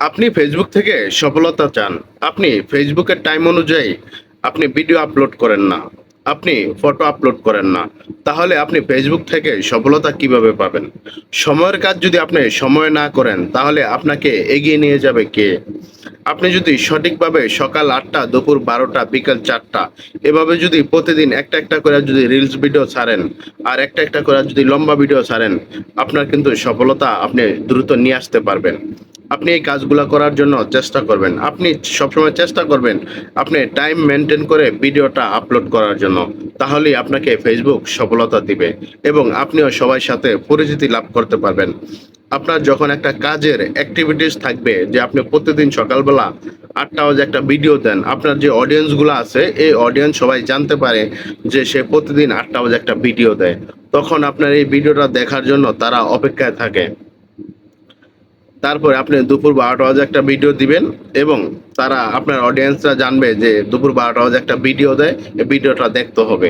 আপনি ফেসবুক থেকে সফলতা চান। আপনি ফেসবুকের টাইম অনুযায়ী আপনি ভিডিও আপলোড করেন না। আপনি ফটো আপলোড করেন না। তাহলে আপনি ফেসবুক থেকে সফলতা কীভাবে পাবেন? সময়ের কাজ যদি আপনি সময় না করেন, তাহলে আপনাকে এগিয়ে নিয়ে যাবে কে? আপনি যদি সঠিকভাবে সকাল আটটা, দুপুর বারোটা, বিকাল চারটা, এভাবে যদি প্রতিদিন একটা একটা করে যদি রিলস ভিডিও ছাড়েন, আর একটা একটা করে যদি লম্বা ভিডিও ছাড়েন, আপনার কিন্তু সফলতা আপনি দ্রুত নিয়ে আসতে পারবেন। আপনি এই কাজগুলো করার জন্য চেষ্টা করবেন। আপনি সবসময় চেষ্টা করবেন আপনি টাইম মেনটেন করে ভিডিওটা আপলোড করার জন্য। তাহলেই আপনাকে ফেসবুক সফলতা দিবে এবং আপনিও সবার সাথে পরিচিতি লাভ করতে পারবেন। আপনার যখন একটা কাজের অ্যাক্টিভিটিস থাকবে যে আপনি প্রতিদিন সকালবেলা আটটা বাজে একটা ভিডিও দেন, আপনার যে অডিয়েন্সগুলো আছে, এই অডিয়েন্স সবাই জানতে পারে যে সে প্রতিদিন আটটা বাজে একটা ভিডিও দেয়। তখন আপনার এই ভিডিওটা দেখার জন্য তারা অপেক্ষায় থাকে। তারপরে আপনি দুপুর বারোটা বাজে একটা ভিডিও দিবেন এবং তারা আপনার অডিয়েন্সরা জানবে যে দুপুর বারোটা বাজে একটা ভিডিও দেয়, এই ভিডিওটা দেখতে হবে।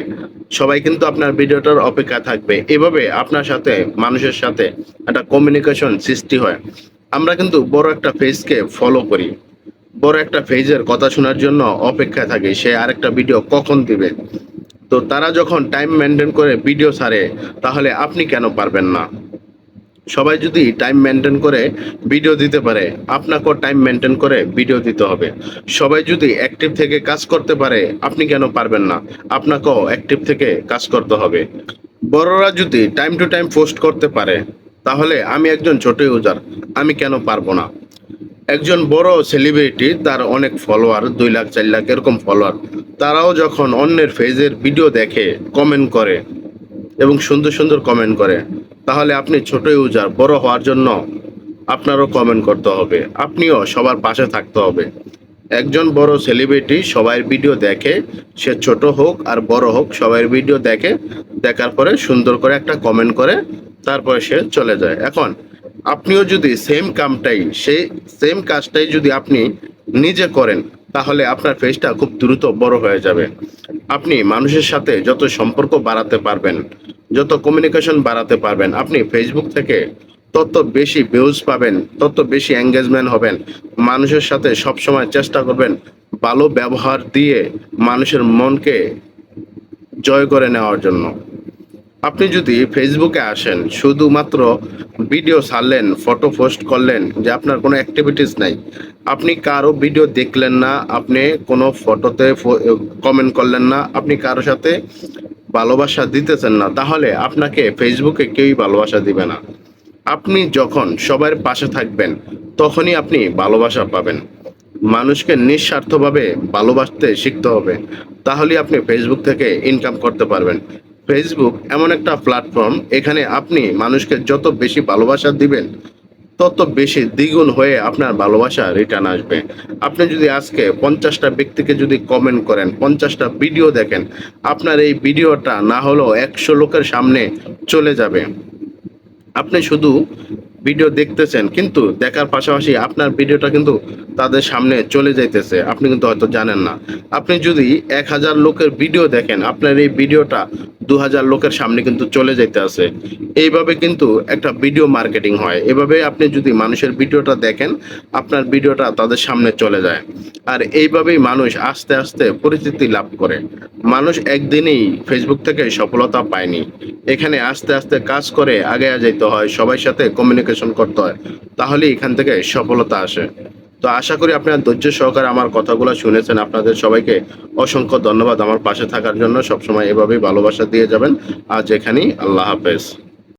সবাই কিন্তু আপনার ভিডিওটার অপেক্ষা থাকবে। এভাবে আপনার সাথে, মানুষের সাথে একটা কমিউনিকেশন সৃষ্টি হয়। আমরা কিন্তু বড় একটা ফেজকে ফলো করি। বড় একটা ফেজের কথা শোনার জন্য অপেক্ষায় থাকি সে আরেকটা ভিডিও কখন দিবে? তো তারা যখন টাইম মেনটেন করে ভিডিও ছাড়ে, তাহলে আপনি কেন পারবেন না? সবাই যদি টাইম মেনটেন করে ভিডিও দিতে পারে, আপনাকেও টাইম মেনটেন করে ভিডিও দিতে হবে। সবাই যদি অ্যাক্টিভ থেকে কাজ করতে পারে, আপনি কেন পারবেন না? আপনাকেও অ্যাক্টিভ থেকে কাজ করতে হবে। বড়রা যদি টাইম টু টাইম পোস্ট করতে পারে, তাহলে আমি একজন ছোট ইউজার আমি কেন পারব না? একজন বড় সেলিব্রিটি তার অনেক ফলোয়ার দুই লাখ, চার লাখ, এরকম ফলোয়ার তারাও যখন অন্যের ফেজের ভিডিও দেখে কমেন্ট করে এবং সুন্দর সুন্দর কমেন্ট করে। তাহলে আপনি ছোট ইউজার বড় হওয়ার জন্য আপনারও কমেন্ট করতে হবে। আপনিও সবার পাশে থাকতে হবে। একজন বড় সেলিব্রিটি সবাই ভিডিও দেখে, সে ছোট হোক আর বড় হোক সবাই ভিডিও দেখে, দেখার পরে সুন্দর করে একটা কমেন্ট করে, তারপরে সে চলে যায়। এখন, আপনিও যদি সেম কামটাই সেই সেম কাজটাই যদি আপনি নিজে করেন, তাহলে আপনার ফেসটা খুব দ্রুত বড় হয়ে যাবে। আপনি মানুষের সাথে যত সম্পর্ক বাড়াতে পারবেন যত কমিউনিকেশন বাড়াতে পারবেন, আপনি ফেসবুক থেকে তত বেশি ভিউজ পাবেন, তত বেশি এঙ্গেজমেন্ট হবেন। মানুষের সাথে সবসময় চেষ্টা করবেন ভালো ব্যবহার দিয়ে মানুষের মনকে জয় করে নেওয়ার জন্য। আপনি যদি ফেসবুকে আসেন, শুধুমাত্র ভিডিও ছাড়লেন ফটো পোস্ট করলেন যে আপনার কোনো অ্যাক্টিভিটিস নাই, আপনি কারও ভিডিও দেখলেন না, আপনি কোনো ফটোতে কমেন্ট করলেন না, আপনি কারও সাথে ভালোবাসা দিতেছেন না, তাহলে আপনাকে ফেসবুকে কেউই ভালোবাসা দিবে না। আপনি যখন সবার পাশে থাকবেন, তখনই আপনি ভালোবাসা পাবেন। মানুষকে নিঃস্বার্থভাবে ভালোবাসতে শিখতে হবে তাহলে আপনি ফেসবুক থেকে ইনকাম করতে পারবেন। ফেসবুক এমন একটা প্ল্যাটফর্ম এখানে আপনি মানুষকে যত বেশি ভালোবাসা দিবেন তত বেশি দ্বিগুণ হয়ে আপনার ভালোবাসা রিটার্ন আসবে। আপনি যদি আজকে পঞ্চাশটা ব্যক্তিকে যদি কমেন্ট করেন, পঞ্চাশটা ভিডিও দেখেন, আপনার এই ভিডিওটা না হলেও একশো লোকের সামনে চলে যাবে। আপনি শুধু ভিডিও দেখতেছেন, কিন্তু দেখার পাশাপাশি আপনার ভিডিওটা কিন্তু তাদের সামনে চলে যাইতেছে। আপনি কিন্তু হয়তো জানেন না। আপনি যদি এক হাজার লোকের ভিডিও দেখেন, আপনার এই ভিডিওটা দু হাজার লোকের সামনে কিন্তু চলে যাইতে আছে। এইভাবে কিন্তু একটা ভিডিও মার্কেটিং হয়। এভাবে আপনি যদি মানুষের ভিডিওটা দেখেন, আপনার ভিডিওটা তাদের সামনে চলে যায়। আর এইভাবেই মানুষ আস্তে আস্তে পরিচিতি লাভ করে। মানুষ একদিনেই ফেসবুক থেকে সফলতা পায়নি। এখানে আস্তে আস্তে কাজ করে আগে যেতে হয় সবার সাথে কমিউনিকেশন করতে হয় তাহলে এখান থেকে সফলতা আসে। তো আশা করি আপনারা ধৈর্য সহকারে আমার কথাগুলো শুনেছেন। আপনাদের সবাইকে অসংখ্য ধন্যবাদ। আমার পাশে থাকার জন্য সবসময় এভাবেই ভালোবাসা দিয়ে যাবেন। আজ এখানেই। আল্লাহ হাফেজ।